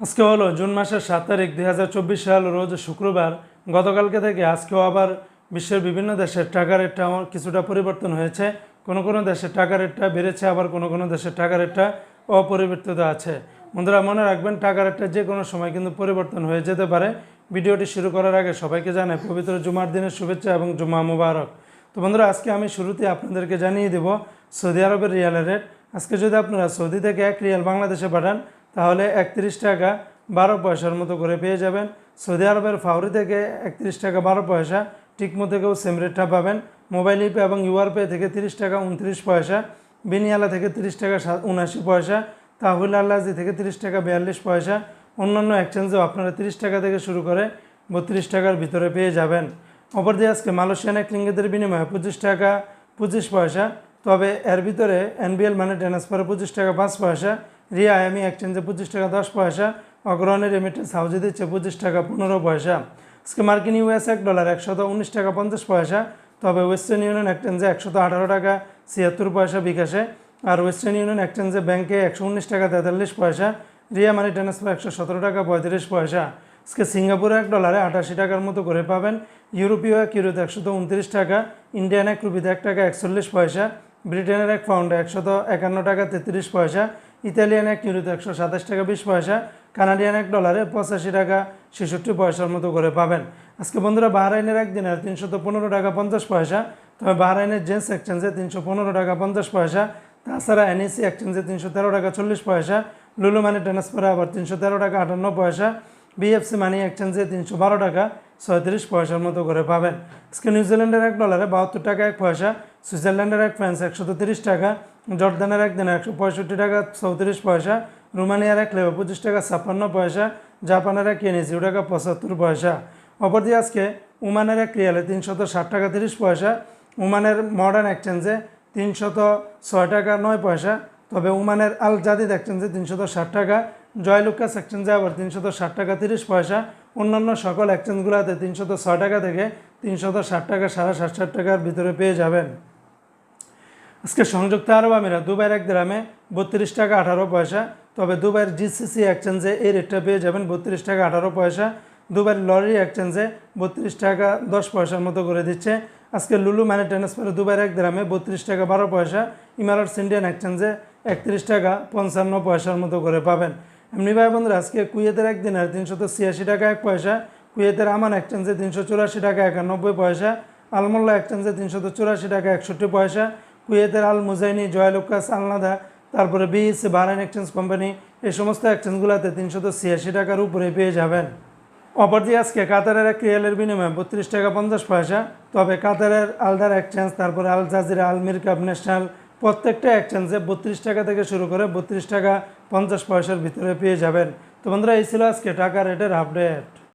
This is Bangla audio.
আজকে হলো জুন মাসের সাত তারিখ দুই হাজার চব্বিশ সাল, রোজ শুক্রবার। গতকালকে থেকে আজকেও আবার বিশ্বের বিভিন্ন দেশের টাকা রেটটা কিছুটা পরিবর্তন হয়েছে। কোনো কোনো দেশের টাকা রেটটা বেড়েছে, আবার কোনো কোনো দেশের টাকা রেটটা অপরিবর্তিত আছে। বন্ধুরা, মনে রাখবেন টাকা রেটটা যে কোনো সময় কিন্তু পরিবর্তন হয়ে যেতে পারে। ভিডিওটি শুরু করার আগে সবাইকে জানাই পবিত্র জুমার দিনের শুভেচ্ছা এবং জুমা মুবারক। তো বন্ধুরা, আজকে আমি শুরুতে আপনাদেরকে জানিয়ে দেব সৌদি আরবের রিয়ালের রেট। আজকে যদি আপনারা সৌদি থেকে এক রিয়াল বাংলাদেশে পাঠান তাহলে একত্রিশ টাকা বারো পয়সার মতো করে পেয়ে যাবেন। সৌদি আরবের ফাউরি থেকে একত্রিশ টাকা বারো পয়সা ঠিকমতো কেউ সেম রেটটা পাবেন। মোবাইল ইপে এবং ইউআর পে থেকে তিরিশ টাকা উনত্রিশ পয়সা, বিনিয়ালা থেকে তিরিশ টাকা উনাশি পয়সা, তাহুল আল্লাজি থেকে তিরিশ টাকা বিয়াল্লিশ পয়সা, অন্যান্য এক্সচেঞ্জেও আপনারা তিরিশ টাকা থেকে শুরু করে বত্রিশ টাকার ভিতরে পেয়ে যাবেন। অপরদিকে আজকে মালয়েশিয়ান এক রিঙ্গিতের বিনিময়ে পঁচিশ টাকা পঁচিশ পয়সা, তবে এর ভিতরে এনবিএল মানে ট্রান্সফারে পঁচিশ টাকা পাঁচ পয়সা রিয়া আয়ামি এক্সচেঞ্জে পঁচিশ টাকা দশ পয়সা অগ্রহণের রেমিটেন্স হাউজে দিচ্ছে পঁচিশ টাকা পনেরো পয়সা। আজকে মার্কিন ইউএস এক ডলার একশত উনিশ টাকা পঞ্চাশ পয়সা, তবে ওয়েস্টার্ন ইউনিয়ন এক্সচেঞ্জে একশত আঠারো টাকা ছিয়াত্তর পয়সা বিকাশে, আর ওয়েস্টার্ন ইউনিয়ন এক্সচেঞ্জে ব্যাংকে একশো উনিশ টাকা তেতাল্লিশ পয়সা, রিয়া মানি ট্রান্সফার একশো সতেরো টাকা পঁয়ত্রিশ পয়সা। আজকে সিঙ্গাপুরে এক ডলারে আটাশি টাকার মতো করে পাবেন, ইউরোপীয় এক ইউরোতে একশত উনত্রিশ টাকা, ইন্ডিয়ান এক রুপিতে এক টাকা একচল্লিশ পয়সা, ব্রিটেনের এক পাউন্ডে একশত একান্ন টাকা তেত্রিশ পয়সা ইতালিয়ান এক ইউরোতে একশো সাতাশ টাকা বিশ পয়সা, কানাডিয়ান এক ডলারে পঁচাশি টাকা ছেষট্টি পয়সার মতো করে পাবেন। আজকে বন্ধুরা, বাহরাইনের একদিনের তিনশত পনেরো টাকা পঞ্চাশ পয়সা, তবে বাহরাইনের জেন্টস এক্সচেঞ্জে তিনশো পনেরো টাকা পঞ্চাশ পয়সা, তাছাড়া এনএসি এক্সচেঞ্জে তিনশো তেরো টাকা চল্লিশ পয়সা, লুলু মানি ট্রান্সফারে আবার তিনশো তেরো টাকা আটান্ন পয়সা, বিএফসি মানি এক্সচেঞ্জে তিনশো বারো টাকা ছয়ত্রিশ পয়সার মতো করে পাবেন। আজকে নিউজিল্যান্ডের এক ডলারে বাহাত্তর টাকা এক পয়সা, সুইজারল্যান্ডের এক ফ্রান্স একশত তিরিশ টাকা জর্দানের এক দিনে একশো পঁয়ষট্টি টাকা, চৌত্রিশ পয়সা, রোমানিয়ার এক লেবে পঁচিশ টাকা, ছাপ্পান্ন পয়সা, জাপানের এক কেনি জিরো টাকা, পঁচাত্তর পয়সা। অপরদিকে আজকে উমানের এক রিয়ালে তিনশত ষাট টাকা, তিরিশ পয়সা। উমানের মডার্ন এক্সচেঞ্জে তিনশত ছয় টাকা, নয় পয়সা। তবে উমানের আল জাদিদ এক্সচেঞ্জে তিনশত ষাট টাকা জয়লুকাস এক্সচেঞ্জে আবার তিনশত ষাট টাকা, তিরিশ পয়সা। অন্যান্য সকল এক্সচেঞ্জগুলোতে তিনশত ছয় টাকা থেকে তিনশত ষাট টাকা, সাড়ে ষাট ষাট টাকার ভিতরে পেয়ে যাবেন। আজকে সংযুক্ত আরব আমিরাত, দুবাইয়ের এক গ্রামে বত্রিশ টাকা আঠারো পয়সা, তবে দুবাইয়ের জিসিসি এক্সচেঞ্জে এই রেটটা পেয়ে যাবেন বত্রিশ টাকা আঠারো পয়সা। দুবাইয়ের লরি এক্সচেঞ্জে বত্রিশ টাকা দশ পয়সার মতো করে দিচ্ছে। আজকে লুলু মানে ট্রান্সফারে দুবাইয়ের এক গ্রামে বত্রিশ টাকা বারো পয়সা ইমারাটস ইন্ডিয়ান এক্সচেঞ্জে একত্রিশ টাকা পঞ্চান্ন পয়সার মতো করে পাবেন। এমনি ভাই বন্ধুরা আজকে কুয়েতের একদিন আর তিনশত ছিয়াশি টাকা এক পয়সা, কুয়েতের আমান এক্সচেঞ্জে তিনশো চুরাশি টাকা একানব্বই পয়সা, আলমোল্লা এক্সচেঞ্জে তিনশত চুরাশি টাকা একষট্টি পয়সা কুয়েতের আল মুজাইনি জয়লুকাস আলনাদা তারপরে বিএসসি, বাহরাইন এক্সচেঞ্জ কোম্পানি, এই সমস্ত এক্সচেঞ্জগুলোতে তিনশত ছিয়াশি টাকার উপরে পেয়ে যাবেন। অপরদিকে আজকে কাতারের এক রিয়ালের বিনিময়ে বত্রিশ টাকা পঞ্চাশ পয়সা, তবে কাতারের আলদার এক্সচেঞ্জ, তারপরে আল জাজিরা, আল মিরকাপ ন্যাশনাল প্রত্যেকটা এক্সচেঞ্জে বত্রিশ টাকা থেকে শুরু করে বত্রিশ টাকা পঞ্চাশ পয়সার ভিতরে পেয়ে যাবেন। তো বন্ধুরা, এই ছিল আজকে টাকা রেটের আপডেট।